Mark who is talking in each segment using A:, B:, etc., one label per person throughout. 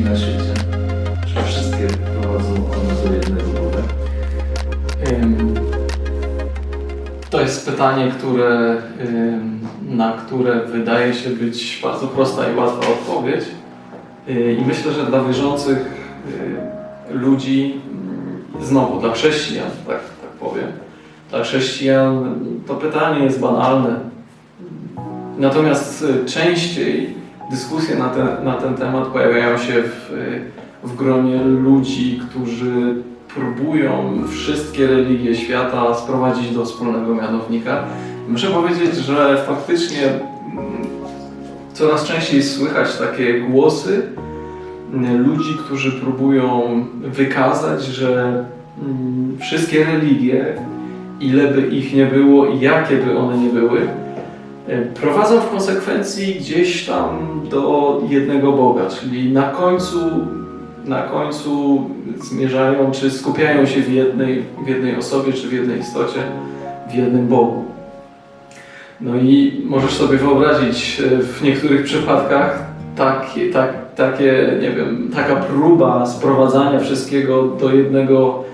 A: na świecie. Wszystkie prowadzą one do jednego góry. To jest pytanie, które, na które wydaje się być bardzo prosta i łatwa odpowiedź. I myślę, że dla wierzących ludzi, mm, znowu dla chrześcijan, tak, tak powiem, dla chrześcijan to pytanie jest banalne. Natomiast y, częściej dyskusje na ten, na ten temat pojawiają się w, w gronie ludzi, którzy próbują wszystkie religie świata sprowadzić do wspólnego mianownika. Muszę powiedzieć, że faktycznie mm, coraz częściej słychać takie głosy mm, ludzi, którzy próbują wykazać, że mm, wszystkie religie, ile by ich nie było i jakie by one nie były, prowadzą w konsekwencji gdzieś tam do jednego Boga, czyli na końcu, na końcu zmierzają, czy skupiają się w jednej, w jednej osobie, czy w jednej istocie, w jednym Bogu. No i możesz sobie wyobrazić e, w niektórych przypadkach takie, tak, takie, nie wiem, taka próba sprowadzania wszystkiego do jednego, e,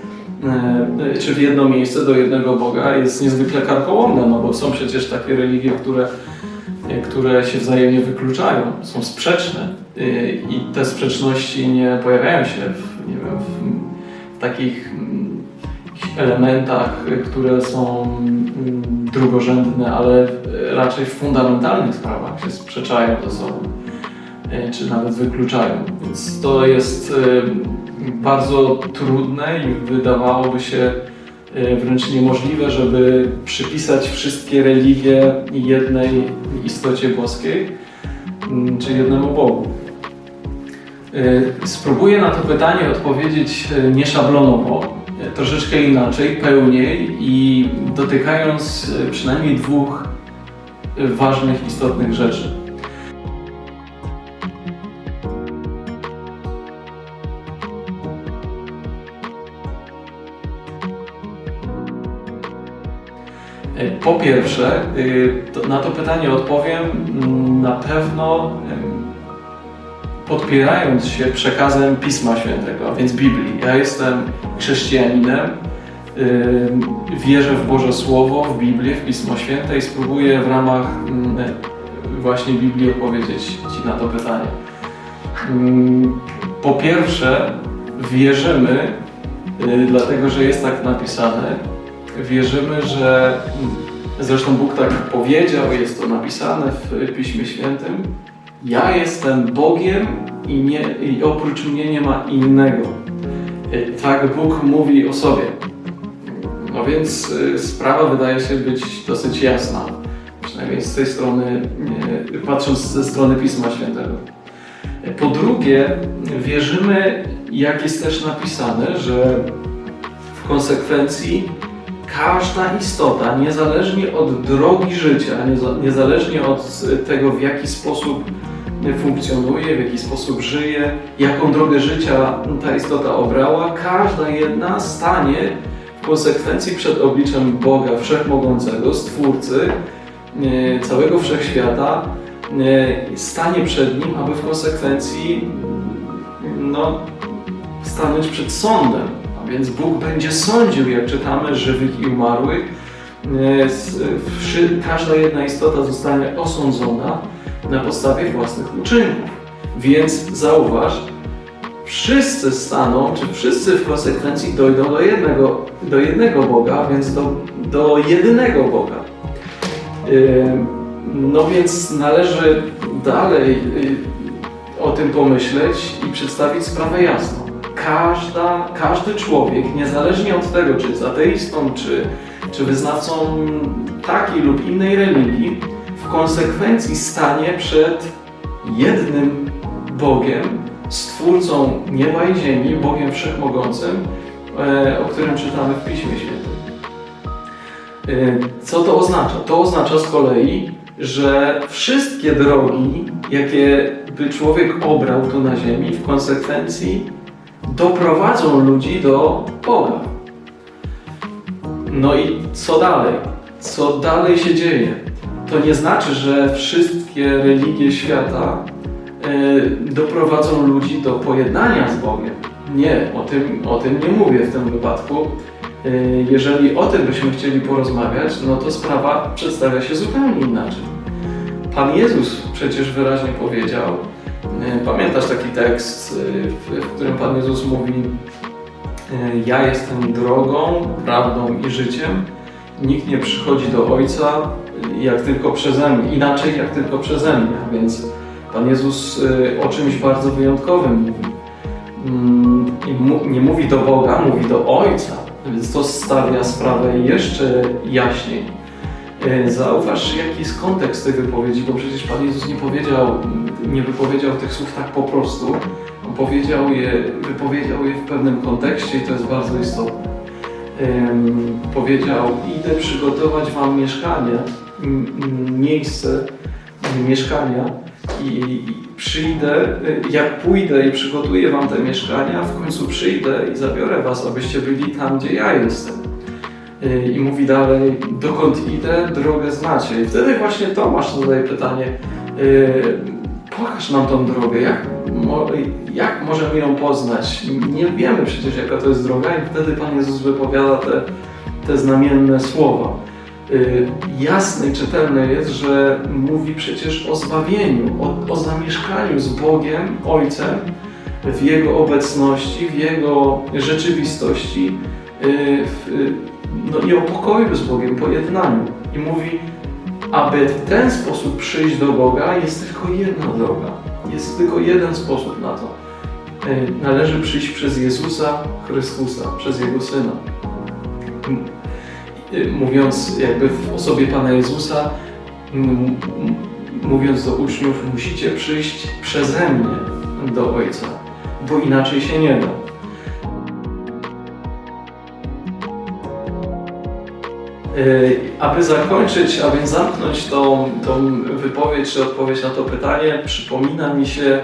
A: czy w jedno miejsce, do jednego Boga jest niezwykle karkołomna, no bo są przecież takie religie, które, e, które się wzajemnie wykluczają, są sprzeczne e, i te sprzeczności nie pojawiają się w, nie wiem, w, takich mm, elementach, e, które są mm, drugorzędne, ale e, raczej w fundamentalnych sprawach się sprzeczają ze sobą, e, czy nawet wykluczają. Więc to jest e, bardzo trudne i wydawałoby się e, wręcz niemożliwe, żeby przypisać wszystkie religie jednej istocie boskiej, mm, czy jednemu Bogu. E, Spróbuję na to pytanie odpowiedzieć e, nieszablonowo, troszeczkę inaczej, pełniej i dotykając przynajmniej dwóch ważnych, istotnych rzeczy. Po pierwsze, y, na to pytanie odpowiem mm, na pewno podpierając się przekazem Pisma Świętego, a więc Biblii. Ja jestem chrześcijaninem, ym, wierzę w Boże Słowo, w Biblię, w Pismo Święte i spróbuję w ramach mm, właśnie Biblii odpowiedzieć Ci na to pytanie. Ym, Po pierwsze, wierzymy, y, dlatego że jest tak napisane, wierzymy, że mm, zresztą Bóg tak powiedział, jest to napisane w Piśmie Świętym, ja jestem Bogiem i, nie, i oprócz mnie nie ma innego. Y, Tak Bóg mówi o sobie. No więc y, sprawa wydaje się być dosyć jasna. Przynajmniej z tej strony, y, patrząc ze strony Pisma Świętego. Po drugie, wierzymy, jak jest też napisane, że w konsekwencji każda istota, niezależnie od drogi życia, nieza- niezależnie od tego, w jaki sposób funkcjonuje, w jaki sposób żyje, jaką drogę życia ta istota obrała, każda jedna stanie w konsekwencji przed obliczem Boga Wszechmogącego, Stwórcy e, całego Wszechświata, e, stanie przed Nim, aby w konsekwencji no, stanąć przed sądem. Więc Bóg będzie sądził, jak czytamy, żywych i umarłych. E, Każda jedna istota zostanie osądzona na podstawie własnych uczynków. Więc zauważ, wszyscy staną, czy wszyscy w konsekwencji dojdą do jednego, do jednego Boga, więc do, do jedynego Boga. Ym, No więc należy dalej y, o tym pomyśleć i przedstawić sprawę jasno. Każda, każdy człowiek, niezależnie od tego, czy jest ateistą, czy, czy wyznawcą takiej lub innej religii, w konsekwencji stanie przed jednym Bogiem, Stwórcą nieba i ziemi, Bogiem Wszechmogącym, e, o którym czytamy w Piśmie Świętym. E, Co to oznacza? To oznacza z kolei, że wszystkie drogi, jakie by człowiek obrał tu na ziemi, w konsekwencji doprowadzą ludzi do Boga. No i co dalej? Co dalej się dzieje? To nie znaczy, że wszystkie religie świata e, doprowadzą ludzi do pojednania z Bogiem. Nie, o tym, o tym nie mówię w tym wypadku. Y, Jeżeli o tym byśmy chcieli porozmawiać, no to sprawa przedstawia się zupełnie inaczej. Pan Jezus przecież wyraźnie powiedział, pamiętasz taki tekst, y, w, którym Pan Jezus mówi: y, Ja jestem drogą, prawdą i życiem. Nikt nie przychodzi do Ojca jak tylko przeze mnie, inaczej jak tylko przeze mnie. Więc Pan Jezus o czymś bardzo wyjątkowym mówi. Mm, nie mówi do Boga, mówi do Ojca. Więc to stawia sprawę jeszcze jaśniej. E, Zauważ, jaki jest kontekst tej wypowiedzi, bo przecież Pan Jezus nie powiedział, nie wypowiedział tych słów tak po prostu. On powiedział je, wypowiedział je w pewnym kontekście i to jest bardzo istotne. Powiedział, idę przygotować Wam mieszkanie, miejsce mieszkania i, przyjdę, y, jak pójdę i przygotuję Wam te mieszkania, w końcu przyjdę i zabiorę Was, abyście byli tam, gdzie ja jestem. Y, I mówi dalej, dokąd idę, drogę znacie. I wtedy właśnie Tomasz zadaje pytanie, y, pokaż nam tą drogę, jak, jak możemy ją poznać? Nie wiemy przecież, jaka to jest droga i wtedy Pan Jezus wypowiada te, te znamienne słowa. Y, Jasne i czytelne jest, że mówi przecież o zbawieniu, o, o zamieszkaniu z Bogiem, Ojcem, w Jego obecności, w Jego rzeczywistości, w, no i o pokoju z Bogiem, pojednaniu. I mówi, aby w ten sposób przyjść do Boga, jest tylko jedna droga. Jest tylko jeden sposób na to. Y, Należy przyjść przez Jezusa Chrystusa, przez Jego Syna. Y, Mówiąc jakby w osobie Pana Jezusa, mówiąc do uczniów, musicie przyjść przeze mnie do Ojca, bo inaczej się nie da. Aby zakończyć, a więc zamknąć tą, tą wypowiedź czy odpowiedź na to pytanie, przypomina mi się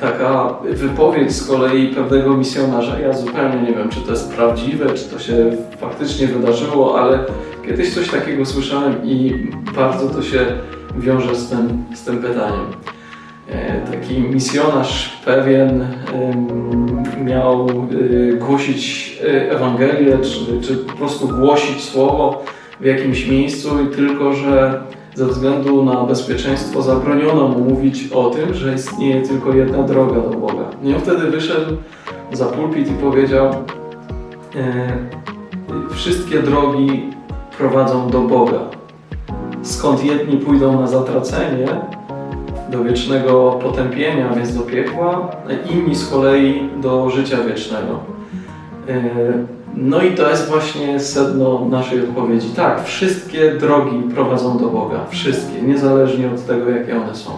A: taka wypowiedź z kolei pewnego misjonarza. Ja zupełnie nie wiem, czy to jest prawdziwe, czy to się faktycznie wydarzyło, ale kiedyś coś takiego słyszałem i bardzo to się wiąże z tym, z tym pytaniem. E, Taki misjonarz pewien miał y, głosić y, Ewangelię, czy, czy po prostu głosić słowo w jakimś miejscu i tylko, że ze względu na bezpieczeństwo zabroniono mu mówić o tym, że istnieje tylko jedna droga do Boga. I on wtedy wyszedł za pulpit i powiedział e, wszystkie drogi prowadzą do Boga. Skąd jedni pójdą na zatracenie, do wiecznego potępienia, więc do piekła, inni z kolei do życia wiecznego. E, No i to jest właśnie sedno naszej odpowiedzi. Tak, wszystkie drogi prowadzą do Boga. Wszystkie, niezależnie od tego, jakie one są.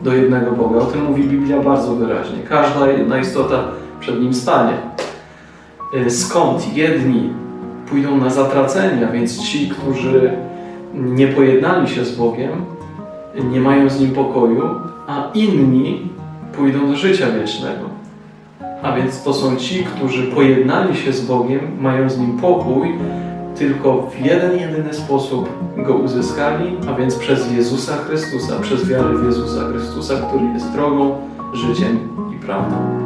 A: Do jednego Boga. O tym mówi Biblia bardzo wyraźnie. Każda jedna istota przed nim stanie. E, Skąd jedni pójdą na zatracenie, a więc ci, którzy nie pojednali się z Bogiem, nie mają z nim pokoju, a inni pójdą do życia wiecznego. A więc to są ci, którzy pojednali się z Bogiem, mają z nim pokój, tylko w jeden jedyny sposób go uzyskali, a więc przez Jezusa Chrystusa, przez wiarę w Jezusa Chrystusa, który jest drogą, życiem i prawdą.